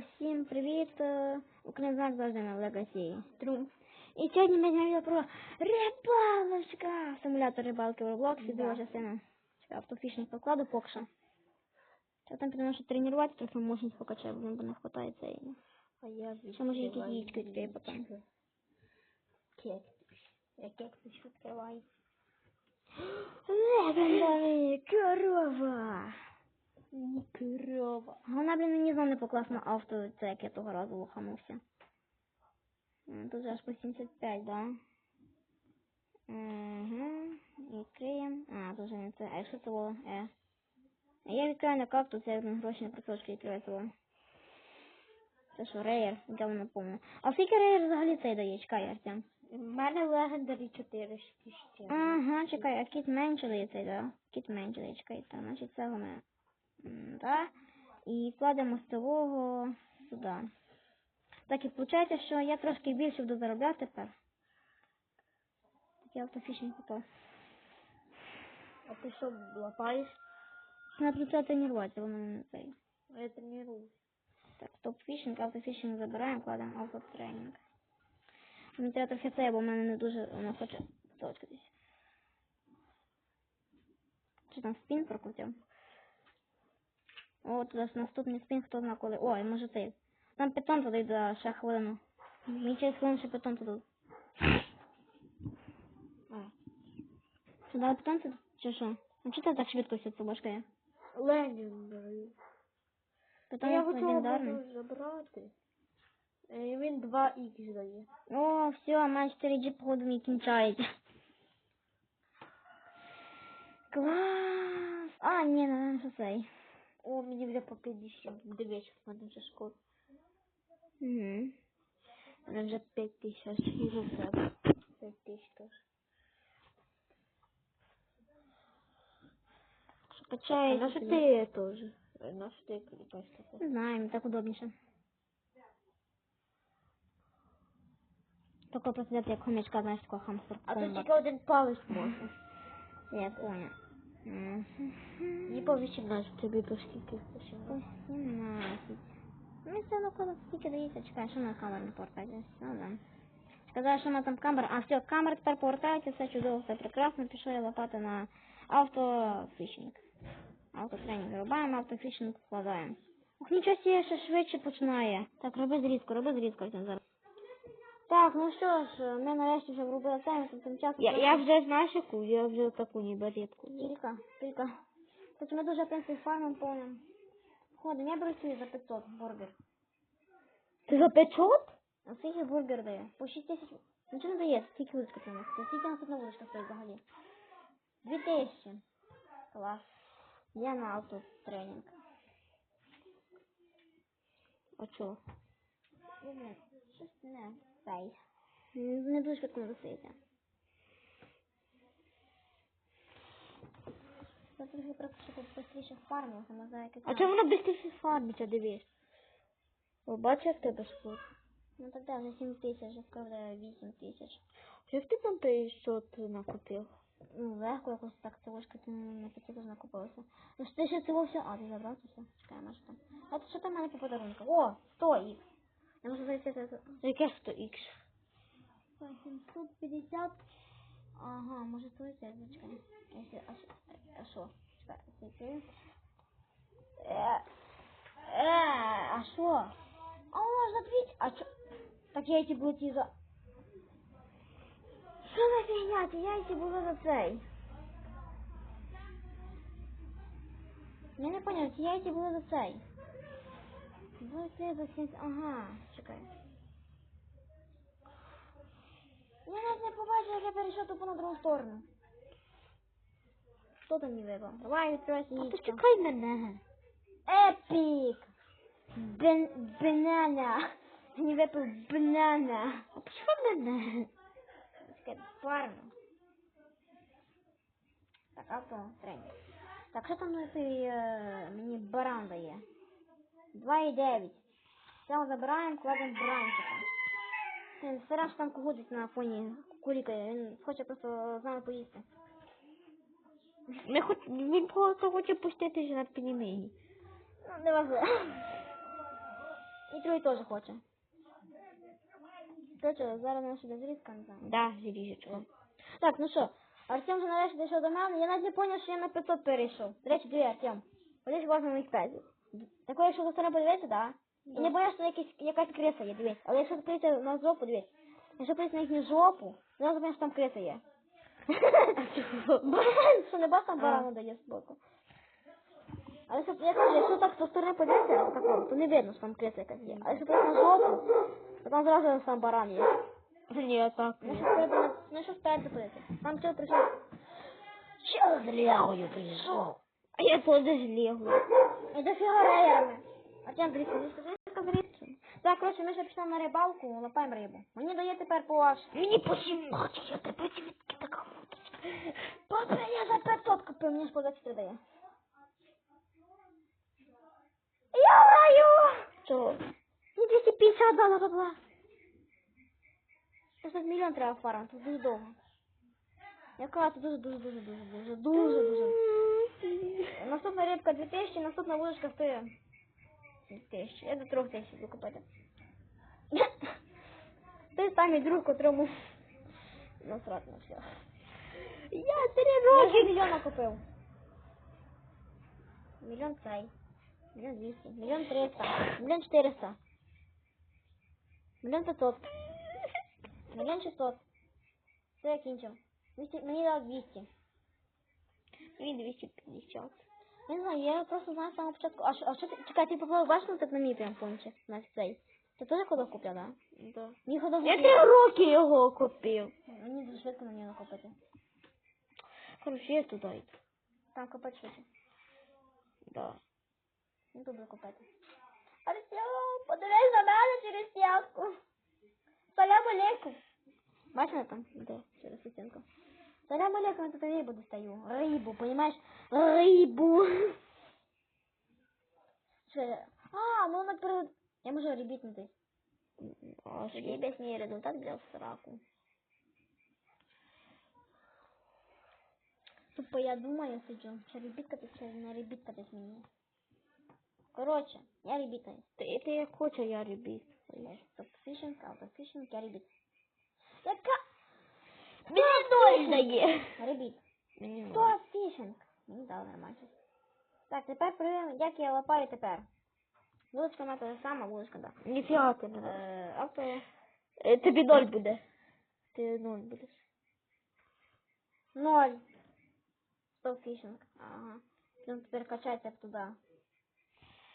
Усім привіт! е, Український завжди на Legacy Трумф. І сьогодні ми знімаємо про рибалочка! Симулятор рибалки в Роблоксі, Да. друга частина. Автофішинг покладу що. Та там підемо ще тренувати, трохи мощність покачаю, бо не вистачає цієї. А я Ще може якісь відкриваю яєчко потім. яєчко. Я кексик відкриваю. Легендарі, корова! Не корова. Вона, блін, мені знову не покласна на авто, це як я того разу лоханувся. Тут аж по 75, да? Угу. Відкриємо. А, тут вже не це. А що це було? Е. Я відкриваю на карту, це одна гроші на просрочки відкриваю це було. Це що, рейер? Я воно помню. А скільки рейер взагалі цей дає? Чекай, Артем. У мене легендарі 4 штучки. Ага, чекай, а кіт менше дає цей, да? Кіт менше дає, чекай, так, значить це ми. Да. І кладемо столового сюди. Так і виходить, що я трошки більше буду заробляти тепер. Так я автофішинг купив. А ти що, лапаєш? Треба це тренуватися, воно не цей. Я тренуюсь. Так, топ-фішинг, автофішинг забираємо, кладемо автотренінг. Мені треба трохи це, бо в мене не дуже воно хоче точкатись. Чи там спін прокрутив? О, туди ж наступний спін, хто зна коли. Ой, може цей. Там питон туди за ще хвилину. Мені через хвилину ще питон туди. А. Сюди питон туди? Чи що? Ну чого ти так швидко все це башкає? Легендарі. Питон Я готова легендарний. буду забрати. Е, Він 2х дає. О, все, мене 4G походу не кінчається. Клас! А, ні, не що цей. О, мені вже по 50. Дивись, в мене вже скоро. Угу. Мене вже 5 тисяч і себе. 5 тисяч теж. Що А качає. на що ти теж? Е, На що ти клікаєш таке? Не знаю, так удобніше. Тільки просто як хомячка, знаєш, такого хамстер А тут тільки один палець можна. Я понял. Мгм. Мені по 18, тобі по скільки? По 17. По 17. Ну, все одно коли скільки дається, чекай, що на камеру не повертається. Ну, да. Сказала, що на там камера. А, все, камера тепер повертається, все чудово, все прекрасно. Пішов я лопати на автофішинг. Автотренінг рубаємо, автофішинг вкладаємо. Ох, нічого себе, ще швидше починає. Так, роби зрізку, роби зрізку, зараз. Так, ну що ж, ми нарешті вже врубили це, ми тим часом... Я, я вже знаєш яку? Я вже таку ніби рідку. Тільки, тільки. Тут ми дуже, в принципі, фармом повним. Ходим, я беру собі за 500 бургер. Ти за 500? А скільки бургер дає? По 6 тисяч. Нічого не дає, скільки вудочка це у нас? Скільки у нас одна вудочка стоїть взагалі? 2 тисячі. Клас. Я на автотренінг. А чого? Щось не цей. Не дуже заситься. Це трохи просто, щоб швидше фармив, а можна якось... А чому воно швидше фармиться, дивись? О, бачиш, як тебе спорт? Ну тогда вже 7 тисяч, а скоро 8 тисяч. Як ти там 500 накупив? Ну, легко якось так цілошка ти на 500 вже накупилася. Ну, що ти ще цього все... А, ти забрав це все? Чекай, може там. А то що там в мене по подарунку? О, 100 їх. Я можу зайти це... Яке 100х? 750. Ага, може то це, чекай. Якщо, а що? Чекай, Е, е, а що? А можна твіть? А що? Так яйці були ті за... Що за фігня? Ті яйці були за цей. Я не поняв, ці яйці були за цей. Були це за 70... Ага, чекай. Я навіть не побачив, як я перейшов тупо на другу сторону. Хто там не вибрав? Давай відкривайся А яєчко. почекай мене. Епік! Бен... Банана! Не випив банана! А почекай мене. Чекай, фарму. Так, авто, тренінг. Так, що там на цей е, мені баран дає? 2,9. Все забираємо, кладемо баранчика. Він Сараш там кугудить на фоні курікає, він хоче просто з нами поїсти. Не хоч... Він просто хоче пустити на пельмені. Ну, не важливо. другий теж хоче. Короче, зараз наша зрізка, не знаю. Да, зріжечку. Так, ну що, Артем вже нарешті дійшов до мене. Я навіть не поняв, що я на 500 перейшов. До речі, диви, Артем. Подивись уважно на пезів. Такое, якщо до сторони подивитися, да. І не боюсь, що якась, якась криса є, дивись. Але якщо подивитися на жопу, дивись. Якщо подивитися на їхню жопу, зразу зрозумієш, що там криса є. Баран, що не бачиш, там барану дає збоку. Але якщо, я кажу, якщо так зі сторони подивитися, тако, то не видно, що там криса якась є. А якщо подивитися на жопу, то там зразу сам баран є. Ні, так. Ну що спереду, ну що спереду подивитися. Там чого прийшов. Що з лягою прийшов? А я з лягою. І до. А чим дивіться, не скажи, скажи. Так, коротше, ми ще пішли на рибалку, лапаємо рибу. Мені дає тепер по аж. Мені по 17, я тебе звідки така вудочка? Папа, я за 500 купив, мені ж по 23 дає. Я граю! Що? Мені 250 дала бабла. Це мільйон треба фарм, тут дуже довго. Яка тут дуже, дуже, дуже, дуже, дуже. Наступна рибка 2000, наступна вудочка стоїть 2000. Я до 3000 буду купити. Той самий друг, котрому насрати на все. Я три Я вже роки. мільйона купив. Мільйон цей. Мільйон двісті. Мільйон триста. Мільйон чотириста. Мільйон п'ятсот. Мільйон шістсот. Все, я кінчив. 200, мені дали 200. Мені 250. Не знаю, я просто знаю з самого початку. А що, а що ти, чекай, ти попав, бачиш, ну, так на мій прям пончик, на цей. Ти теж ходок купив, да? Да. Мій ходок Я три роки його купив. Мені дуже швидко на нього купити. Короче, я туди йду. Там купити швидше. Да. Не буду купити. Артем, подивись на мене через стінку. Салям алейкум. Бачила там? Да. Через стінку. Салям алейкум, я тут рибу достаю. Рибу, понимаешь? Рибу. Що я? А, ну наприклад, я можу ребітнути. А Тоді скільки? без неї результат взяв в сраку. Тупо я думаю, сиджу, чи ребіткатись, чи не ребіткатись мені. Коротше, я ребітаюсь. Ти, ти як хочеш, я ребіт. Топ-фішинг, автофішинг, я ребіт. Яка? Мені дає. Ребіт. Мені ноль. Топ-фішинг. Мені дали нормально. Так, тепер перевіримо, як я лапаю тепер. Вуличка вона та сама, вуличка, так. Ніфіга ти не. Е, авто... Е, Тобі ноль буде. Ти ноль будеш. Ноль. Топ-фішинг. Ага. Він тепер качається туди.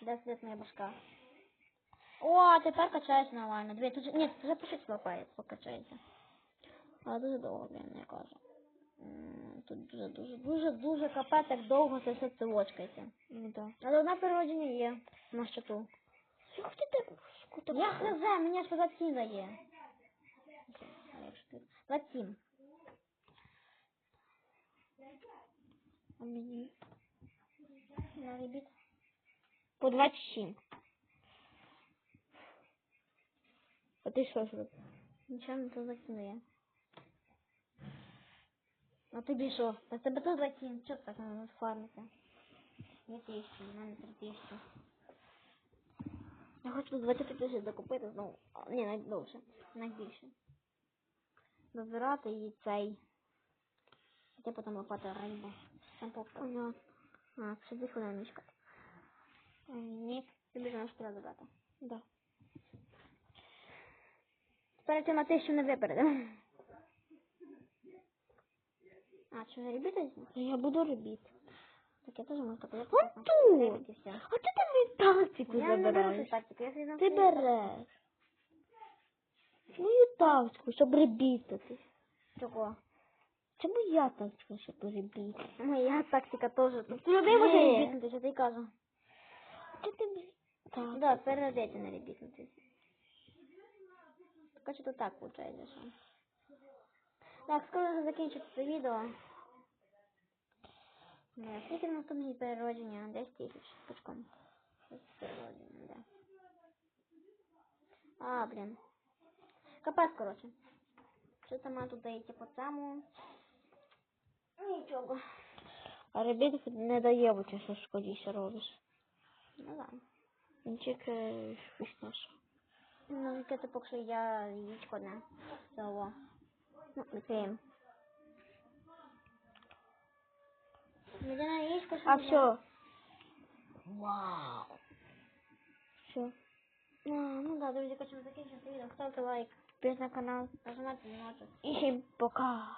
Де сидить моя башка. О, тепер качається нормально. Дві, тут же... Ні, вже по шість лапає, покачається. Але дуже довго, блін, я кажу. Тут дуже, дуже, дуже, дуже капець, як довго це все цивочкається. Ну да. Але одна природження є на щиту. Як ти так? Я хз, мені аж 27 дає. 27. А мені? На ребіт. По 27. А ти що зробив? Нічого не то закидає. А тобі що? Та тебе тут закинь. Чого ти так на нас фармиться? Я тисячу, у мене три тисячі. Я хочу до 20 тисяч докупити знову. А, Ні, навіть довше. Найбільше. Дозирати і цей. Я потім лопати рибу. Там попав. А, ще дві хвилини чекати. Ні, тобі ж треба додати. Да. Тепер ти на не випередив. А, що не робити? Я буду робити. Так я теж можу так От тут. А ти там мою тактику Я забираєш. тактику, я Ти береш. Мою тактику, щоб ребітати. Чого? Це моя тактика, щоб ребітати. Моя тактика теж. Ти людей може ребітнути, що ти кажу. Чи ти? Так. Да, передайте на ребітнути. Так що то так виходить, що. Так, скоро закінчиться це відео. Да, скільки наступні переродження? 10 тисяч. Пучком. переродження, да. А, блін. Капець, коротше. Що там тут дається по цьому? Нічого. А ребітати не дає, бо ти що шкодіше робиш. Ну да. Тільки вкусніше. Ну, яке це поки що я яєчко одне. Цього. Яєчко, А все. Вау. Все. А, ну да, друзі, хочемо закінчити відео. Ставте лайк, Підписуйтесь на канал. нажимайте на І всім пока.